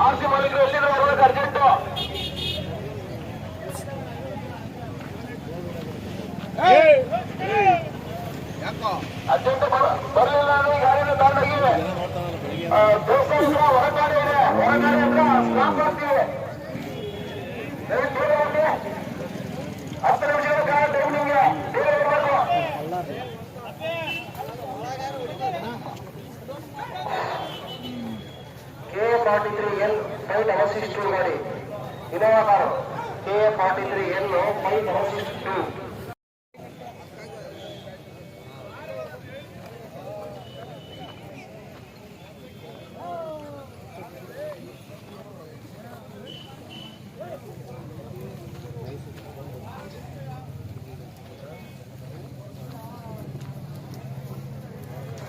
R C ಮಾಲೀಕರು ಎಲ್ಲಿದ್ರು ಬರಬೇಕು ಅರ್ಜೆಂಟು ಅರ್ಜೆಂಟ್ ಬರಲಿಲ್ಲ ಅಂದ್ರೆ ಗಾಡಿನ ತಗೊಂಡೋಗಿ ಹೊರಗಾಡಿ ಇದೆ. ಹೊರಗಾಡಿ ಸ್ಟಾಪ್ ಮಾಡ್ತೀವಿ forty three L five double six two గాడి Innova car KA forty three L five double six two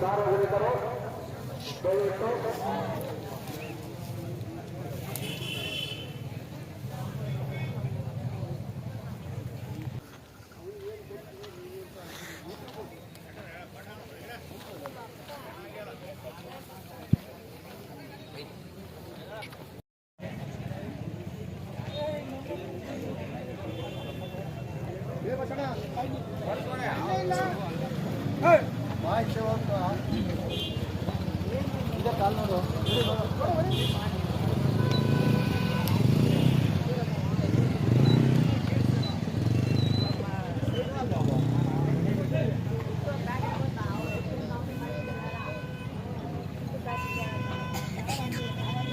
सार्वजनिक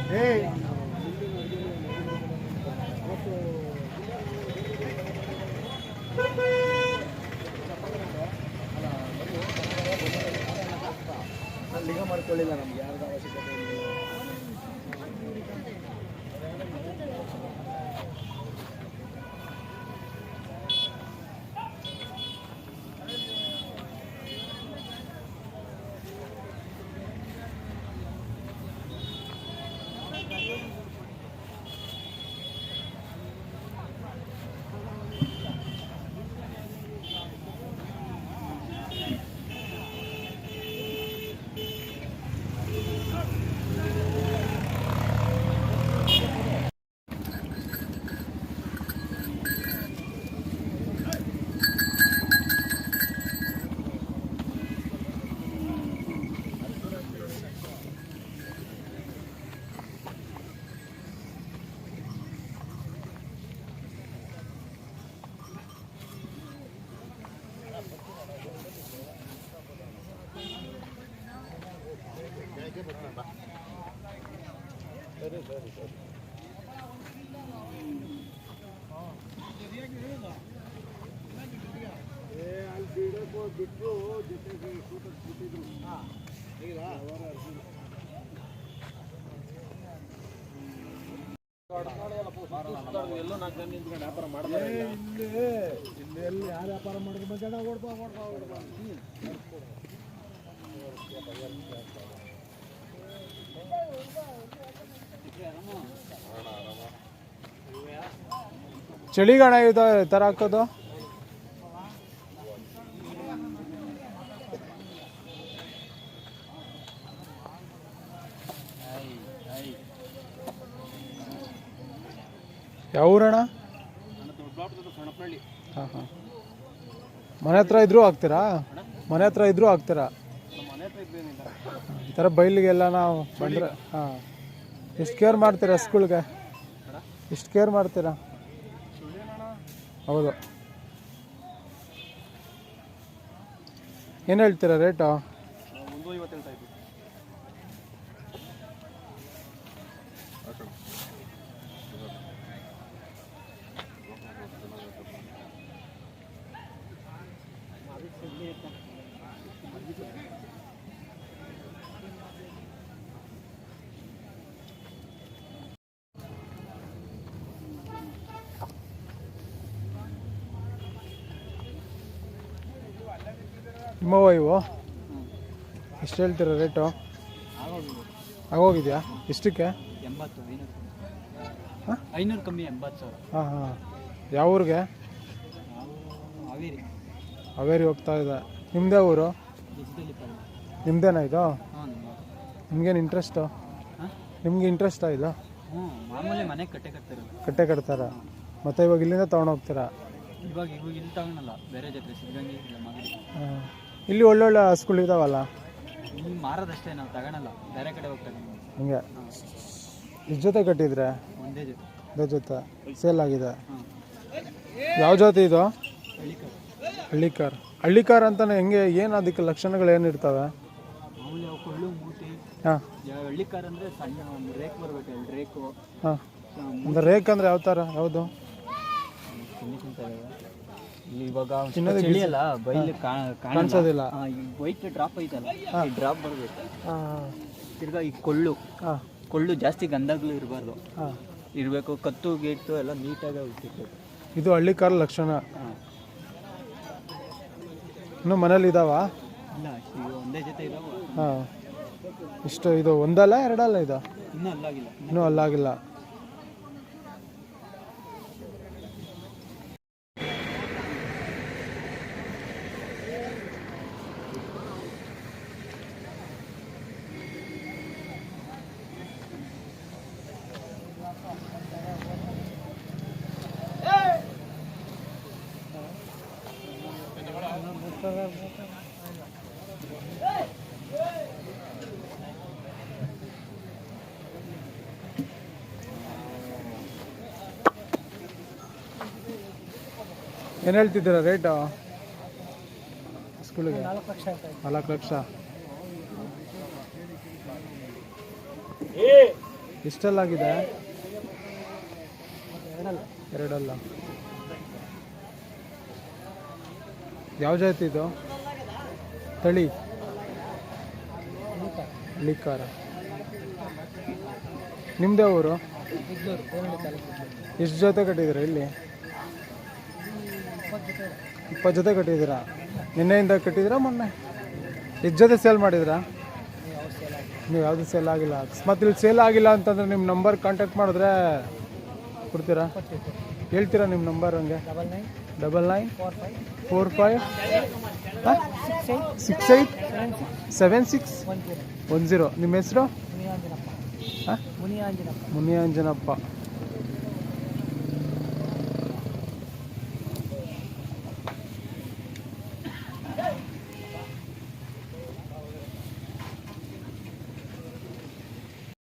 Hey. ದಯವಿಟ್ಟು ಮಾಡ್ಕೊಳ್ಳಿಲ್ಲ ನಮ್ಗೆ ಯಾರ್ದು ಅವಶ್ಯಕತೆ ಇಲ್ಲ. ಎಲ್ಲೋ ನಾಲ್ಕು ಜನ ನಿಂತ್ಕೊಂಡು ವ್ಯಾಪಾರ ಮಾಡ್ತಾರೆ ಇಲ್ಲಿ ಇಲ್ಲಿ ಎಲ್ಲಿ ಯಾರು ವ್ಯಾಪಾರ ಮಾಡಿದ್ರು ಜನ ಓಡ್ಬಾ ಓಡ್ಬಾ ಓಡ್ಬಾ ಚಳಿಗಾಣ ಇದು ತರ ಹಾಕೋದು? ಯಾವ ಹಾಂ. ಮನೆ ಹತ್ರ ಇದ್ರೂ ಹಾಕ್ತೀರಾ? ಮನೆ ಹತ್ರ ಇದ್ರೂ ಹಾಕ್ತೀರಾ? ಈ ಥರ ಬೈಲಿಗೆಲ್ಲ ನಾವು ಬಂದರೆ, ಹಾಂ. ಎಷ್ಟು ಕೇರ್ ಮಾಡ್ತೀರಾ ಹಸ್ಗಳ್ಗೆ ಎಷ್ಟು ಕೇರ್ ಮಾಡ್ತೀರಾ? ಹೌದು. ಏನು ಹೇಳ್ತೀರಾ ರೇಟು ನಿಮ್ಮವ ಇವು ಎಷ್ಟು ಹೇಳ್ತೀರ ರೇಟು? ಆಗೋಗಿದೆಯಾ? ಎಷ್ಟಕ್ಕೆ? ಎಂಬತ್ತು ಐನೂರು. ಹಾ? ಐನೂರು ಕಮ್ಮಿ ಎಂಬತ್ತು ಸಾವಿರ. ಹಾಂ ಹಾಂ. ಯಾವ ಊರಿಗೆ? ಅವೇರಿ ಹಾವೇರಿ. ಹಾವೇರಿ ಹೋಗ್ತಾ ಇದೆ. ನಿಮ್ಮದೇ ಊರು? ನಿಮ್ಮದೇನಾ ಇದು? ನಿಮ್ಗೇನು ಇಂಟ್ರೆಸ್ಟು ನಿಮ್ಗೆ ಇಂಟ್ರೆಸ್ಟಾ ಇದು? ಮಾಮೂಲಿ ಮನೆಗೆ ಕಟ್ಟೆ ಕಟ್ತಾರೆ ಕಟ್ಟೆ ಕಟ್ತಾರ? ಮತ್ತೆ ಇವಾಗ ಇಲ್ಲಿಂದ ತೊಗೊಂಡೋಗ್ತೀರಾ ಇವಾಗ ಇವಾಗ ಇಲ್ಲಿ ತಗೊಳಲ್ಲ. ಬೇರೆ ಜೊತೆ ಸಿಗಂಗಿಲ್ಲ ಹಾಂ. ಇಲ್ಲಿ ಒಳ್ಳೊಳ್ಳೆ ಹಸುಗಳು ಇದಾವಲ್ಲ? ಮಾರೋದಷ್ಟೇ ನಾವು ತಗೊಳಲ್ಲ. ಬೇರೆ ಕಡೆ ಹೋಗಿ. ಹಿಂಗೆ ಇಷ್ಟು ಜೊತೆ ಕಟ್ಟಿದ್ರೆ? ಒಂದೇ ಜೊತೆ. ಅದೇ ಜೊತೆ. ಸೇಲ್ ಆಗಿದೆ. ಯಾವ ಜಾತಿ ಇದು? ಹಳ್ಳಿಕಾರ್. ಹಳ್ಳಿಕಾರ್. ಹಳ್ಳಿಕಾರ್ ಅಂತಾನೆ ಹೆಂಗೆ ಏನು ಅದಕ್ಕೆ ಲಕ್ಷಣಗಳು ಏನಿರ್ತವೆ ಮಾಮೂಲಿ ಅವು ಕೊಳ್ಳು ಮೂತಿ. ಹಾಂ. ಯಾವ ಹಳ್ಳಿಕಾರ್ ಅಂದರೆ ಸಣ್ಣ ಒಂದು ರೇಕ್ ಬರ್ಬೇಕು ಎರಡು ರೇಕು. ಹಾಂ. ಅಂದ್ರೆ ರೇಕ್ ಅಂದ್ರೆ ಯಾವ ಥರ ಯಾವುದು ಇಲ್ಲಿ ಇವಾಗ ಚಿನ್ನದ ಚಳಿ ಅಲ್ಲ ಬೈಲಿ ಕಾಣಿಸೋದಿಲ್ಲ. ವೈಟ್ ಡ್ರಾಪ್ ಐತಲ್ಲ ಈ ಡ್ರಾಪ್ ಬರಬೇಕು. ತಿರ್ಗಾ ಈ ಕೊಳ್ಳು ಹಾಂ. ಕೊಳ್ಳು ಜಾಸ್ತಿ ಗಂಧಗಳು ಇರಬಾರ್ದು. ಹಾಂ. ಇರಬೇಕು ಕತ್ತು ಗೇಟು ಎಲ್ಲ ನೀಟಾಗಿ ಇಟ್ಟಿರ್ಬೇಕು ಇದು ಹಳ್ಳಿ ಕಾರ ಲಕ್ಷಣ. ಇನ್ನು ಮನೇಲಿ ಇದಾವ? ಇಲ್ಲ ಒಂದೇ ಜೊತೆ ಇದಾವ. ಹಾಂ. ಇಷ್ಟು ಇದು ಒಂದಲ್ಲ ಎರಡಲ್ಲ ಇದು? ಇನ್ನೂ ಅಲ್ಲಾಗಿಲ್ಲ. ಇನ್ನೂ ಅಲ್ಲಾಗಿಲ್ಲ. ಏನು ಹೇಳ್ತಿದ್ದೀರಾ ರೇಟು ಸ್ಕೂಲಿಗೆ? ನಾಲ್ಕು ಲಕ್ಷ ಆಗಿದೆ ಎರಡಲ್ಲ. ಯಾವ ಜಾತಿ ಇದು? ತಳಿ? ಲಿಕ್ಕಾರ. ನಿಮ್ಮದೇ ಊರು? ಎಷ್ಟು ಜೊತೆ ಕಟ್ಟಿದ್ದೀರಾ ಇಲ್ಲಿ? ಇಪ್ಪತ್ತು ಜೊತೆ ಕಟ್ಟಿದ್ದೀರಾ? ನಿನ್ನೆಯಿಂದ ಕಟ್ಟಿದ್ದೀರಾ, ಮೊನ್ನೆ? ಎಷ್ಟು ಜೊತೆ ಸೇಲ್ ಮಾಡಿದ್ರಾ ನೀವು ಯಾವುದು ಸೇಲ್ ಆಗಿಲ್ಲ. ಅಕಸ್ಮಾತ್ ಇಲ್ಲಿ ಸೇಲ್ ಆಗಿಲ್ಲ ಅಂತಂದ್ರೆ ನಿಮ್ಮ ನಂಬರ್ ಕಾಂಟ್ಯಾಕ್ಟ್ ಮಾಡಿದ್ರೆ ಕೊಡ್ತೀರಾ? ಹೇಳ್ತೀರಾ ನಿಮ್ಮ ನಂಬರ್ ಹಂಗೆ? Double double nine four five six eight seven six one zero ನಿಮ್ಮ ಹೆಸರು? ಮುನಿಯಾಂಜನಪ್ಪ.